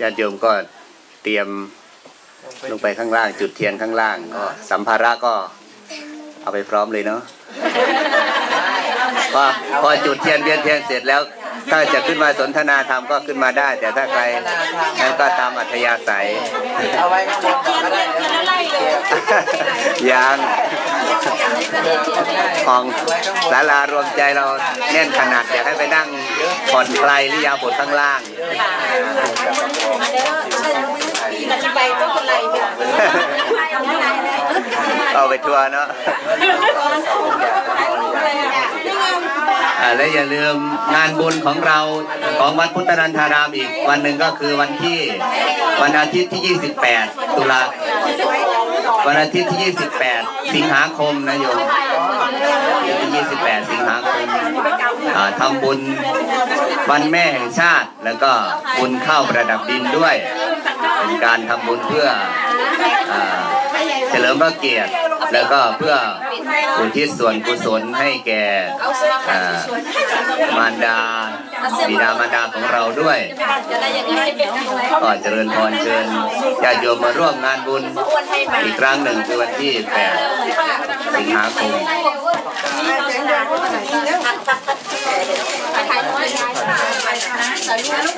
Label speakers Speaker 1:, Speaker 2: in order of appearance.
Speaker 1: ญาติโยมก็เตรียมลงไปข้างล่าง จุดเทียนข้างล่างก็สัมภาระก็เอาไปพร้อมเลยเนาะพอพอจุดเทียนเวียนเทียนเสร็จแล้ว ถ้าจะขึ้นมาสนทนาธรรมก็ขึ้นมาได้ แต่ถ้าใครนั้นก็ตามอัธยาศัย
Speaker 2: เอาไว้ข้างบนก่อนก็ได้เดี๋ยวมันเก็บ
Speaker 1: ยัง ของศาลารวมใจเราแน่นขนาดอยากให้ไปนั่งผ่อนคลายหรือยาบทข้างล่าง
Speaker 3: ไปก็คนไรเนี่ย
Speaker 1: เอาไปทัวร์เนาะอ่าและอย่าลืมงานบุญของเราของวัดพุทธนันทารามอีกวันหนึ่งก็คือวันที่วันอาทิตย์ที่ 28 ตุลา วันอาทิตย์ที่ 28 สิงหาคมนะโยมที่28 สิงหาคมทำบุญวันแม่แห่งชาติ แล้วก็บุญข้าวประดับดินด้วย เป็นการทำบุญเพื่อเฉลิมพระเกียรติ แล้วก็เพื่ออุทิศส่วนกุศลให้แก่มารดาบิดามารดาของเราด้วยก็เจริญพรเชิญญาติโยมมาร่วมงานบุญอีกครั้งหนึ่งคือวันที่ 8 สิงหาคม
Speaker 2: เอา